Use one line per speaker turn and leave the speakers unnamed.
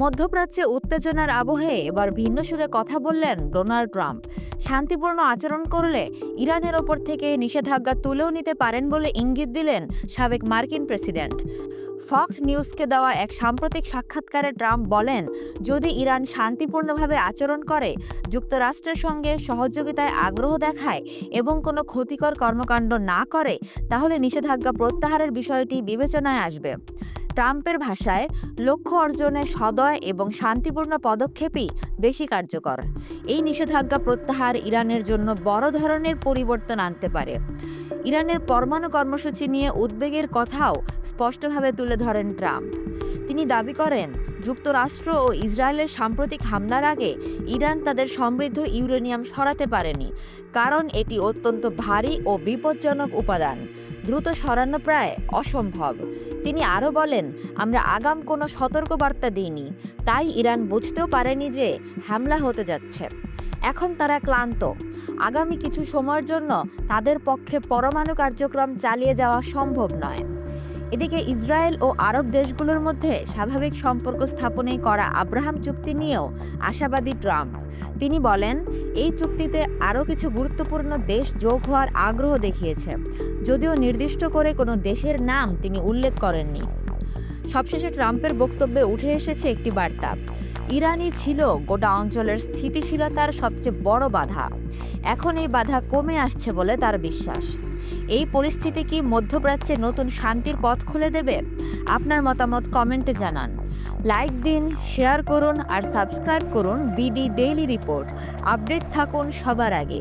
মধ্যপ্রাচ্যে উত্তেজনার আবহে এবার ভিন্ন সুরে কথা বললেন ডোনাল্ড ট্রাম্প। শান্তিপূর্ণ আচরণ করলে ইরানের ওপর থেকে নিষেধাজ্ঞা তুলেও নিতে পারেন বলে ইঙ্গিত দিলেন সাবেক মার্কিন প্রেসিডেন্ট। ফক্স নিউজকে দেওয়া এক সাম্প্রতিক সাক্ষাৎকারে ট্রাম্প বলেন, যদি ইরান শান্তিপূর্ণভাবে আচরণ করে, যুক্তরাষ্ট্রের সঙ্গে সহযোগিতায় আগ্রহ দেখায় এবং কোনো ক্ষতিকর কর্মকাণ্ড না করে, তাহলে নিষেধাজ্ঞা প্রত্যাহারের বিষয়টি বিবেচনায় আসবে। ট্রাম্পের ভাষায় লক্ষ্য অর্জনে সদয় এবং শান্তিপূর্ণ পদক্ষেপই বেশি কার্যকর। এই নিষেধাজ্ঞা প্রত্যাহার ইরানের জন্য বড় ধরনের পরিবর্তন আনতে পারে। ইরানের পরমাণু কর্মসূচি নিয়ে উদ্বেগের কথাও স্পষ্টভাবে তুলে ধরেন ট্রাম্প। তিনি দাবি করেন যুক্তরাষ্ট্র ও ইসরায়েলের সাম্প্রতিক হামলার আগে ইরান তাদের সমৃদ্ধ ইউরেনিয়াম সরাতে পারেনি, কারণ এটি অত্যন্ত ভারী ও বিপজ্জনক উপাদান। দ্রুত সরানো প্রায় অসম্ভব। তিনি আরও বলেন, আমরা আগাম কোনো সতর্কবার্তা দিইনি। তাই ইরান বুঝতেও পারেনি যে হামলা হতে যাচ্ছে। এখন তারা ক্লান্ত। আগামী কিছু সময়ের জন্য তাদের পক্ষে পরমাণু কার্যক্রম চালিয়ে যাওয়া সম্ভব নয়। এদিকে ইসরায়েল ও আরব দেশগুলোর মধ্যে স্বাভাবিক সম্পর্ক স্থাপনে করা আব্রাহাম চুক্তি নিয়েও আশাবাদী ট্রাম্প। তিনি বলেন, এই চুক্তিতে আরও কিছু গুরুত্বপূর্ণ দেশ যোগ হওয়ার আগ্রহ দেখিয়েছে, যদিও নির্দিষ্ট করে কোনো দেশের নাম তিনি উল্লেখ করেননি। সবশেষে ট্রাম্পের বক্তব্যে উঠে এসেছে একটি বার্তা, ইরানই ছিল গোটা অঞ্চলের স্থিতিশীলতার সবচেয়ে বড় বাধা। এখন এই বাধা কমে আসছে বলে তার বিশ্বাস। এই পরিস্থিতি কি মধ্যপ্রাচ্যে নতুন শান্তির পথ খুলে দেবে? আপনার মতামত কমেন্টে জানান। লাইক দিন, শেয়ার করুন আর সাবস্ক্রাইব করুন বিডি ডেইলি রিপোর্ট। আপডেট থাকুন সবার আগে।